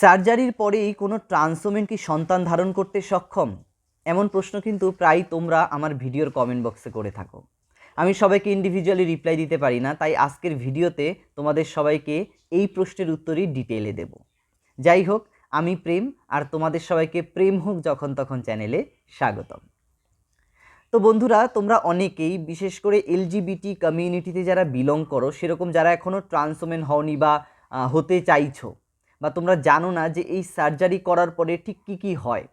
সার্জারির পরেই কোনো ট্রান্সোমেন কি সন্তান ধারণ করতে সক্ষম? এমন প্রশ্ন কিন্তু প্রায় তোমরা আমার ভিডিওর কমেন্ট বক্সে করে থাকো। আমি সবাইকে ইন্ডিভিজুয়ালি রিপ্লাই দিতে পারি না, তাই আজকের ভিডিওতে তোমাদের সবাইকে এই প্রশ্নের উত্তরই ডিটেলে দেব। যাই হোক, আমি প্রেম, আর তোমাদের সবাইকে প্রেম হোক যখন তখন চ্যানেলে স্বাগতম। তো বন্ধুরা, তোমরা অনেকেই, বিশেষ করে এলজিবিটি কমিউনিটিতে যারা বিলং করো, সেরকম যারা এখনও ট্রান্সোমেন হওনি বা হতে চাইছো বা তোমরা জানো না যে এই সার্জারি করার পরে ঠিক কী কী হয়।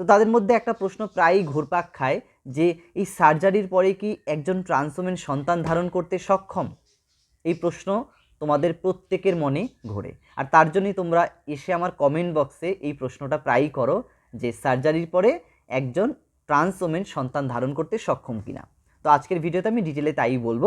তো তাদের মধ্যে একটা প্রশ্ন প্রায়ই ঘুরপাক খায় যে এই সার্জারির পরে কি একজন ট্রান্সোমেন সন্তান ধারণ করতে সক্ষম? এই প্রশ্ন তোমাদের প্রত্যেকের মনে ঘোরে। আর তার জন্যই তোমরা এসে আমার কমেন্ট বক্সে এই প্রশ্নটা প্রায়ই করো যে সার্জারির পরে একজন ট্রান্সোমেন সন্তান ধারণ করতে সক্ষম কিনা। তো আজকের ভিডিওতে আমি ডিটেলে তাই বলব।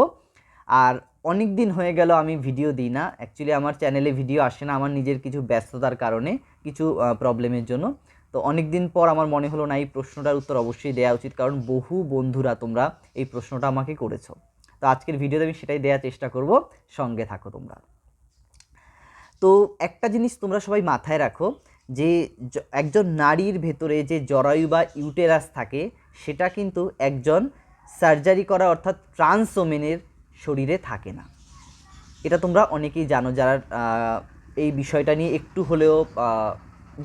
আর অনেক দিন হয়ে গেল আমি ভিডিও দিই না। অ্যাকচুয়ালি আমার চ্যানেলে ভিডিও আসে না, আমার নিজের কিছু ব্যস্ততার কারণে, কিছু প্রবলেমের জন্য। তো অনেক দিন পর আমার মনে হলো না, এই প্রশ্নটার উত্তর অবশ্যই দেওয়া উচিত, কারণ বহু বন্ধুরা তোমরা এই প্রশ্নটা আমাকে করেছ। তো আজকের ভিডিওতে আমি সেটাই দেওয়ার চেষ্টা করব, সঙ্গে থাকো তোমরা। তো একটা জিনিস তোমরা সবাই মাথায় রাখো, যে একজন নারীর ভেতরে যে জরায়ু বা ইউটেরাস থাকে, সেটা কিন্তু একজন সার্জারি করা অর্থাৎ ট্রান্সোমেনের শরীরে থাকে না। এটা তোমরা অনেকেই জানো যারা এই বিষয়টা নিয়ে একটু হলেও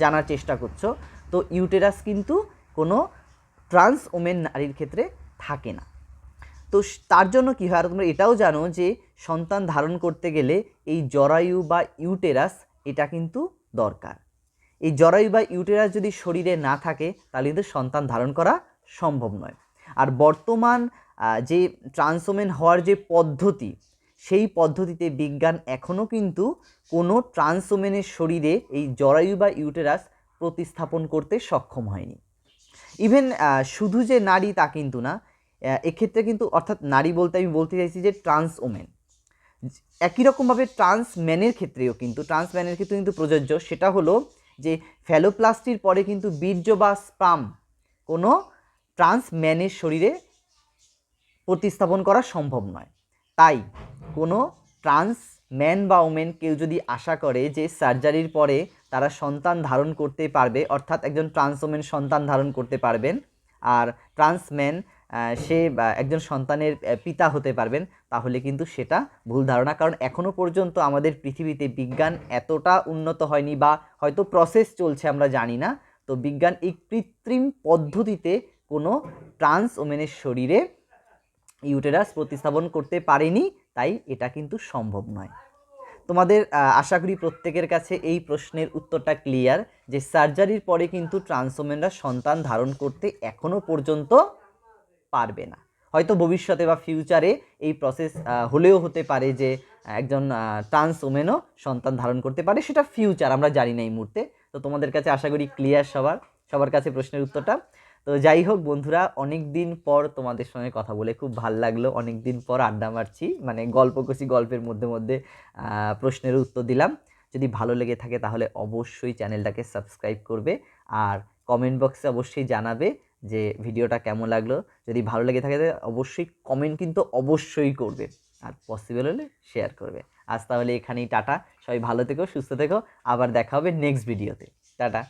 জানার চেষ্টা করছ। তো ইউটেরাস কিন্তু কোনো ট্রান্স ওমেন নারীর ক্ষেত্রে থাকে না। তো তার জন্য কী হয়, আর তোমরা এটাও জানো যে সন্তান ধারণ করতে গেলে এই জরায়ু বা ইউটেরাস, এটা কিন্তু দরকার। এই জরায়ু বা ইউটেরাস যদি শরীরে না থাকে, তাহলে কিন্তু সন্তান ধারণ করা সম্ভব নয়। আর বর্তমান যে ট্রান্সোমেন হওয়ার যে পদ্ধতি, সেই পদ্ধতিতে বিজ্ঞান এখনও কিন্তু কোনো ট্রান্সোমেনের শরীরে এই জরায়ু বা ইউটেরাস প্রতিস্থাপন করতে সক্ষম হয়নি। ইভেন শুধু যে নারী তা কিন্তু না এক্ষেত্রে কিন্তু অর্থাৎ নারী বলতে আমি বলতে চাইছি যে ট্রান্স ওমেন একই রকমভাবে ট্রান্স ম্যানের ক্ষেত্রেও কিন্তু ট্রান্স ম্যানের ক্ষেত্রে কিন্তু প্রযোজ্য সেটা হলো যে ফ্যালোপ্লাস্টির পরে কিন্তু বীর্য বা স্পাম কোনো ট্রান্স ম্যানের শরীরে প্রতিস্থাপন করা সম্ভব নয়। তাই কোনো ট্রান্স ম্যান বা ওমেন কেউ যদি আশা করে যে সার্জারির পরে তারা সন্তান ধারণ করতে পারবে, অর্থাৎ একজন ট্রান্স ওমেন সন্তান ধারণ করতে পারবেন আর ট্রান্স ম্যান সে একজন সন্তানের পিতা হতে পারবেন, তাহলে কিন্তু সেটা ভুল ধারণা। কারণ এখনও পর্যন্ত আমাদের পৃথিবীতে বিজ্ঞান এতটা উন্নত হয়নি বা হয়তো প্রসেস চলছে আমরা জানি না। তো বিজ্ঞান এই কৃত্রিম পদ্ধতিতে কোনো ট্রান্স ওমেনের শরীরে ইউটেরাস প্রতিস্থাপন করতে পারেনি, তাই এটা কিন্তু সম্ভব নয়। তোমাদের আশা করি প্রত্যেকের কাছে এই প্রশ্নের উত্তরটা ক্লিয়ার যে সার্জারির পরে কিন্তু ট্রান্সোমেনরা সন্তান ধারণ করতে এখনও পর্যন্ত পারবে না। হয়তো ভবিষ্যতে বা ফিউচারে এই প্রসেস হলেও হতে পারে যে একজন ট্রান্স ওমেনও সন্তান ধারণ করতে পারে, সেটা ফিউচার আমরা জানি না এই মুহূর্তে। তো তোমাদের কাছে আশা করি ক্লিয়ার সবার। সবার কাছে প্রশ্নের উত্তরটা। তো যাই হোক বন্ধুরা অনেক দিন পর তোমাদের সঙ্গে কথা বলে খুব ভালো লাগল। অনেক দিন পর আড্ডা মারছি মানে গল্প কষি গল্পের মধ্যে মধ্যে প্রশ্নের উত্তর দিলাম। যদি ভালো লেগে থাকে তাহলে অবশ্যই চ্যানেলটাকে সাবস্ক্রাইব করবে আর কমেন্ট বক্সে অবশ্যই জানাবে যে ভিডিওটা কেমন লাগল। যদি ভালো লেগে থাকে তাহলে অবশ্যই কমেন্ট কিন্তু অবশ্যই করবে আর পসিবল হলে শেয়ার করবে। আজ তাহলে এখানেই টাটা। সবাই ভালো থেকো, সুস্থ থেকো। আবার দেখা হবে নেক্সট ভিডিওতে। টাটা।